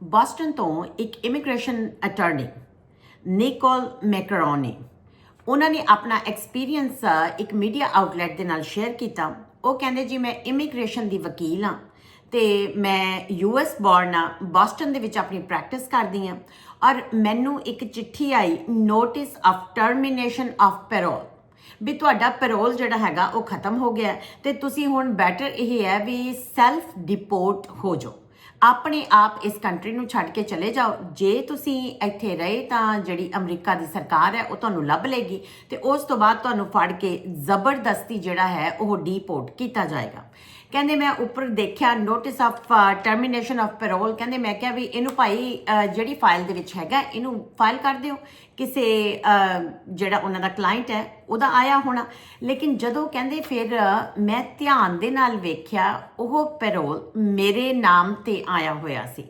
Boston ਤੋਂ ਇੱਕ immigration attorney Nicole macaroni ਉਹਨਾਂ ਨੇ ਆਪਣਾ ਐਕਸਪੀਰੀਅੰਸ ਇੱਕ ਮੀਡੀਆ ਆਊਟਲੈਟ ਦੇ ਨਾਲ ਸ਼ੇਅਰ ਕੀਤਾ। ਉਹ ਕਹਿੰਦੇ, ਜੀ, ਮੈਂ ਇਮੀਗ੍ਰੇਸ਼ਨ ਦੀ ਵਕੀਲ ਹਾਂ ਤੇ ਮੈਂ ਯੂਐਸ ਬੌਰਨ ਆ ਬੋਸਟਨ ਦੇ ਵਿੱਚ ਆਪਣੀ ਪ੍ਰੈਕਟਿਸ ਕਰਦੀ ਹਾਂ ਔਰ ਮੈਨੂੰ ਇੱਕ ਚਿੱਠੀ ਆਈ notice of termination of parole ਵੀ ਤੁਹਾਡਾ ਪੈਰੋਲ ਜਿਹੜਾ ਹੈਗਾ, ਉਹ ਖਤਮ ਹੋ ਗਿਆ ਹੈ ਤੇ ਤੁਸੀਂ ਹੁਣ ਬੈਟਰ ਇਹ ਹੈ ਵੀ ਸੈਲਫ ਡਿਪੋਰਟ ਹੋ ਜਾਓ। ਆਪਣੇ ਆਪ ਇਸ ਕੰਟਰੀ ਨੂੰ ਛੱਡ ਕੇ ਚਲੇ ਜਾਓ। ਜੇ ਤੁਸੀਂ ਇੱਥੇ ਰਹੇ ਤਾਂ ਜਿਹੜੀ ਅਮਰੀਕਾ ਦੀ ਸਰਕਾਰ ਹੈ, ਉਹ ਤੁਹਾਨੂੰ ਲੱਭ ਲੇਗੀ ਤੇ ਉਸ ਤੋਂ ਬਾਅਦ ਤੁਹਾਨੂੰ ਫੜ ਕੇ ਜ਼ਬਰਦਸਤੀ ਜਿਹੜਾ ਹੈ, ਉਹ ਡੀਪੋਰਟ ਕੀਤਾ ਜਾਏਗਾ। ਕਹਿੰਦੇ ਮੈਂ ਉੱਪਰ ਦੇਖਿਆ notice of termination of parole ਕਹਿੰਦੇ ਮੈਂ ਕਿਹਾ ਵੀ ਇਹਨੂੰ ਭਾਈ ਜਿਹੜੀ ਫਾਈਲ ਦੇ ਵਿੱਚ ਹੈਗਾ, ਇਹਨੂੰ ਫਾਈਲ ਕਰ ਦਿਓ। ਕਿਸੇ ਜਿਹੜਾ ਉਹਨਾਂ ਦਾ ਕਲਾਇੰਟ ਹੈ, ਉਹਦਾ ਆਇਆ ਹੋਣਾ। ਲੇਕਿਨ ਜਦੋਂ ਕਹਿੰਦੇ ਫਿਰ ਮੈਂ ਧਿਆਨ ਦੇ ਨਾਲ ਵੇਖਿਆ, ਉਹ ਪੈਰੋਲ ਮੇਰੇ ਨਾਮ ਤੇ ਆਇਆ ਹੋਇਆ ਸੀ।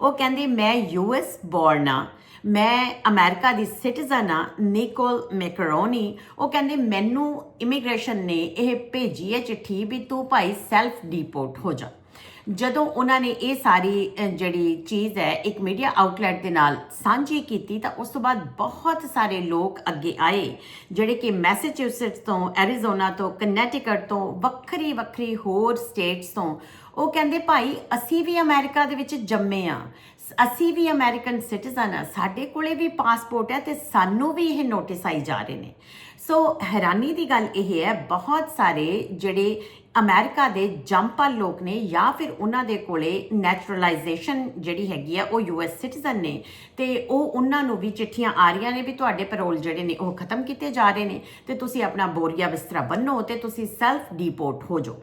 ਉਹ ਕਹਿੰਦੇ, ਮੈਂ ਯੂਐਸ ਬੋਰਨ ਆ। ਮੈਂ ਅਮਰੀਕਾ ਦੀ ਸਿਟੀਜ਼ਨ ਆ ਨਿਕੋਲ ਮੈਕਰੋਨੀ ਉਹ ਕਹਿੰਦੇ, ਮੈਨੂੰ ਇਮੀਗ੍ਰੇਸ਼ਨ ਨੇ ਇਹ ਭੇਜੀ ਹੈ ਚਿੱਠੀ ਵੀ ਤੂੰ ਭਾਈ ਸੈਲਫ ਡੀਪੋਰਟ ਹੋ ਜਾ। ਜਦੋਂ ਉਹਨਾਂ ਨੇ ਇਹ ਸਾਰੀ ਜਿਹੜੀ ਚੀਜ਼ ਹੈ, ਇੱਕ ਮੀਡੀਆ ਆਊਟਲੈਟ ਦੇ ਨਾਲ ਸਾਂਝੀ ਕੀਤੀ, ਤਾਂ ਉਸ ਤੋਂ ਬਾਅਦ ਬਹੁਤ ਸਾਰੇ ਲੋਕ ਅੱਗੇ ਆਏ, ਜਿਹੜੇ ਕਿ ਮੈਸੇਚਿਉਸਟਸ ਤੋਂ, ਐਰੀਜ਼ੋਨਾ ਤੋਂ, ਕਨੈਟਿਕਟ ਤੋਂ ਵੱਖਰੀ ਵੱਖਰੀ ਹੋਰ ਸਟੇਟਸ ਤੋਂ ਉਹ ਕਹਿੰਦੇ, ਭਾਈ, ਅਸੀਂ ਵੀ ਅਮਰੀਕਾ ਦੇ ਵਿੱਚ ਜੰਮੇ ਆ। ਅਸੀਂ ਵੀ ਅਮਰੀਕਨ ਸਿਟੀਜ਼ਨ ਆ। ਸਾਡੇ ਕੋਲੇ ਵੀ ਪਾਸਪੋਰਟ ਹੈ ਤੇ ਸਾਨੂੰ ਵੀ ਇਹ ਨੋਟਿਸ ਆਈ ਜਾ ਰਹੇ ਨੇ। ਸੋ ਹੈਰਾਨੀ ਦੀ ਗੱਲ ਇਹ ਹੈ, ਬਹੁਤ ਸਾਰੇ ਜਿਹੜੇ ਅਮਰੀਕਾ ਦੇ ਜੰਪਲ ਲੋਕ ਨੇ ਜਾਂ ਫਿਰ ਉਹਨਾਂ ਦੇ ਕੋਲੇ ਨੈਚੁਰਲਾਈਜੇਸ਼ਨ ਜਿਹੜੀ ਹੈਗੀ ਆ, ਉਹ ਯੂਐਸ ਸਿਟੀਜ਼ਨ ਨੇ ਤੇ ਉਹ ਉਹਨਾਂ ਨੂੰ ਵੀ ਚਿੱਠੀਆਂ ਆ ਰਹੀਆਂ ਨੇ ਵੀ ਤੁਹਾਡੇ ਪੈਰੋਲ ਜਿਹੜੇ ਨੇ ਉਹ ਖਤਮ ਕੀਤੇ ਜਾ ਰਹੇ ਨੇ ਤੇ ਤੁਸੀਂ ਆਪਣਾ ਬੋਰੀਆ ਬਿਸਤਰਾ ਬੰਨੋ ਤੇ ਤੁਸੀਂ ਸੈਲਫ ਡੀਪੋਰਟ ਹੋ ਜਾਓ।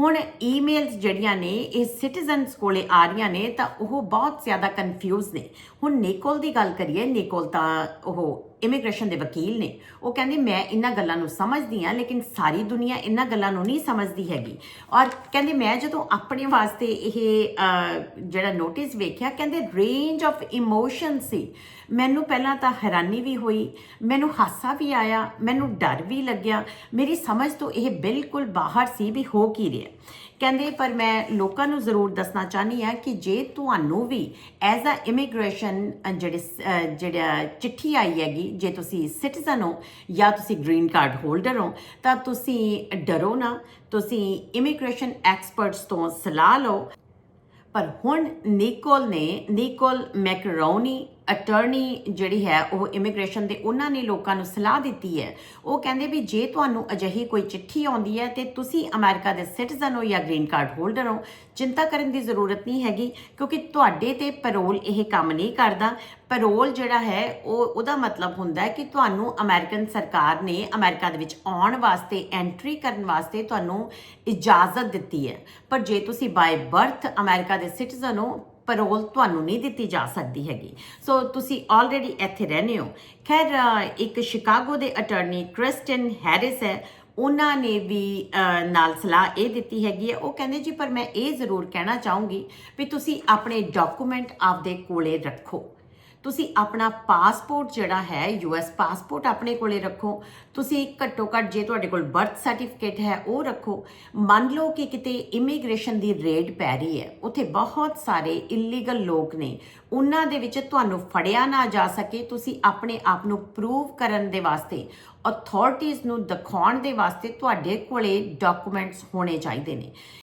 ਹੁਣ ਈਮੇਲਸ ਜਿਹੜੀਆਂ ਨੇ, ਇਹ ਸਿਟੀਜ਼ਨਸ ਕੋਲੇ ਆ ਰਹੀਆਂ ਨੇ, ਤਾਂ ਉਹ ਬਹੁਤ ਜ਼ਿਆਦਾ ਕਨਫਿਊਜ਼ ਨੇ। ਹੁਣ ਨੇਕੋਲ ਦੀ ਗੱਲ ਕਰੀਏ, ਨੇਕੋਲ ਤਾਂ ਉਹ ਇਮੀਗ੍ਰੇਸ਼ਨ ਦੇ ਵਕੀਲ ਨੇ। ਉਹ ਕਹਿੰਦੇ, ਮੈਂ ਇਹਨਾਂ ਗੱਲਾਂ ਨੂੰ ਸਮਝਦੀ ਹਾਂ, ਲੇਕਿਨ ਸਾਰੀ ਦੁਨੀਆ ਇਹਨਾਂ ਗੱਲਾਂ ਨੂੰ ਨਹੀਂ ਸਮਝਦੀ ਹੈਗੀ। ਔਰ ਕਹਿੰਦੇ, ਮੈਂ ਜਦੋਂ ਆਪਣੇ ਵਾਸਤੇ ਇਹ ਜਿਹੜਾ ਨੋਟਿਸ ਵੇਖਿਆ, ਕਹਿੰਦੇ ਰੇਂਜ ਆਫ ਇਮੋਸ਼ਨ ਸੀ। ਮੈਨੂੰ ਪਹਿਲਾਂ ਤਾਂ ਹੈਰਾਨੀ ਵੀ ਹੋਈ, ਮੈਨੂੰ ਹਾਸਾ ਵੀ ਆਇਆ, ਮੈਨੂੰ ਡਰ ਵੀ ਲੱਗਿਆ। ਮੇਰੀ ਸਮਝ ਤੋਂ ਇਹ ਬਿਲਕੁਲ ਬਾਹਰ ਸੀ ਵੀ ਹੋ ਕੀ ਰਿਹਾ। ਕਹਿੰਦੇ, ਪਰ ਮੈਂ ਲੋਕਾਂ ਨੂੰ ਜ਼ਰੂਰ ਦੱਸਣਾ ਚਾਹਨੀ ਆ ਕਿ ਜੇ ਤੁਹਾਨੂੰ ਵੀ ਐਜ਼ ਅ ਇਮੀਗ੍ਰੇਸ਼ਨ ਜਿਹੜੇ ਜਿਹੜਾ ਚਿੱਠੀ ਆਈ ਹੈਗੀ, ਜੇ ਤੁਸੀਂ ਸਿਟੀਜ਼ਨ ਹੋ ਜਾਂ ਤੁਸੀਂ ਗ੍ਰੀਨ ਕਾਰਡ ਹੋਲਡਰ ਹੋ, ਤਾਂ ਤੁਸੀਂ ਡਰੋ ਨਾ। ਤੁਸੀਂ ਇਮੀਗ੍ਰੇਸ਼ਨ ਐਕਸਪਰਟਸ ਤੋਂ ਸਲਾਹ ਲਓ। ਪਰ ਹੁਣ ਨਿਕੋਲ ਨੇ ਨਿਕੋਲ ਮੈਕਰੋਨੀ ਅਟਾਰਨੀ ਜਿਹੜੀ ਹੈ, ਉਹ ਇਮੀਗ੍ਰੇਸ਼ਨ ਦੇ ਉਹਨਾਂ ਨੇ ਲੋਕਾਂ ਨੂੰ ਸਲਾਹ ਦਿੱਤੀ ਹੈ। ਉਹ ਕਹਿੰਦੇ ਵੀ ਜੇ ਤੁਹਾਨੂੰ ਅਜਿਹੀ ਕੋਈ ਚਿੱਠੀ ਆਉਂਦੀ ਹੈ ਤੇ ਤੁਸੀਂ ਅਮਰੀਕਾ ਦੇ ਸਿਟੀਜ਼ਨ ਹੋ ਜਾਂ ਗ੍ਰੀਨ ਕਾਰਡ ਹੋਲਡਰ ਹੋ, ਚਿੰਤਾ ਕਰਨ ਦੀ ਜ਼ਰੂਰਤ ਨਹੀਂ ਹੈਗੀ, ਕਿਉਂਕਿ ਤੁਹਾਡੇ ਤੇ ਪੈਰੋਲ ਇਹ ਕੰਮ ਨਹੀਂ ਕਰਦਾ। ਪੈਰੋਲ ਜਿਹੜਾ ਹੈ, ਉਹ, ਉਹਦਾ ਮਤਲਬ ਹੁੰਦਾ ਹੈ ਕਿ ਤੁਹਾਨੂੰ ਅਮਰੀਕਨ ਸਰਕਾਰ ਨੇ ਅਮਰੀਕਾ ਦੇ ਵਿੱਚ ਆਉਣ ਵਾਸਤੇ ਐਂਟਰੀ ਕਰਨ ਵਾਸਤੇ ਤੁਹਾਨੂੰ ਇਜਾਜ਼ਤ ਦਿੱਤੀ ਹੈ। ਪਰ ਜੇ ਤੁਸੀਂ ਬਾਈ ਬਰਥ ਅਮਰੀਕਾ ਦੇ ਸਿਟੀਜ਼ਨ ਹੋ ਪੈਰੋਲ ਤੁਹਾਨੂੰ ਨਹੀਂ ਦਿੱਤੀ ਜਾ ਸਕਦੀ ਹੈਗੀ। ਸੋ ਤੁਸੀਂ ਆਲਰੇਡੀ ਇੱਥੇ ਰਹਿੰਦੇ ਹੋ। ਖੈਰ ਇੱਕ ਸ਼ਿਕਾਗੋ ਦੇ ਅਟਾਰਨੀ ਕ੍ਰਿਸਟਨ ਹੈਰਿਸ ਹੈ। ਉਹਨਾਂ ਨੇ ਵੀ ਨਾਲ ਸਲਾਹ ਇਹ ਦਿੱਤੀ ਹੈਗੀ ਹੈ। ਉਹ ਕਹਿੰਦੇ, ਜੀ, ਪਰ ਮੈਂ ਇਹ ਜ਼ਰੂਰ ਕਹਿਣਾ ਚਾਹੂੰਗੀ ਵੀ ਤੁਸੀਂ ਆਪਣੇ ਡਾਕੂਮੈਂਟ ਆਪਦੇ ਕੋਲੇ ਰੱਖੋ। ਤੁਸੀਂ ਆਪਣਾ ਪਾਸਪੋਰਟ ਜਿਹੜਾ ਹੈ ਯੂਐਸ ਪਾਸਪੋਰਟ ਆਪਣੇ ਕੋਲੇ ਰੱਖੋ। ਤੁਸੀਂ ਘੱਟੋ ਘੱਟ ਜੇ ਤੁਹਾਡੇ ਕੋਲ ਬਰਥ ਸਰਟੀਫਿਕੇਟ ਹੈ, ਉਹ ਰੱਖੋ। ਮੰਨ ਲਓ ਕਿ ਕਿਤੇ ਇਮੀਗ੍ਰੇਸ਼ਨ ਦੀ ਰੇਡ ਪੈ ਰਹੀ ਹੈ, ਉੱਥੇ ਬਹੁਤ ਸਾਰੇ ਇਲੀਗਲ ਲੋਕ ਨੇ। ਉਹਨਾਂ ਦੇ ਵਿੱਚ ਤੁਹਾਨੂੰ ਫੜਿਆ ਨਾ ਜਾ ਸਕੇ, ਤੁਸੀਂ ਆਪਣੇ ਆਪ ਨੂੰ ਪ੍ਰੂਵ ਕਰਨ ਦੇ ਵਾਸਤੇ ਅਥਾਰਟੀਆਂ ਨੂੰ ਦਿਖਾਉਣ ਦੇ ਵਾਸਤੇ ਤੁਹਾਡੇ ਕੋਲੇ ਡਾਕੂਮੈਂਟਸ ਹੋਣੇ ਚਾਹੀਦੇ ਨੇ।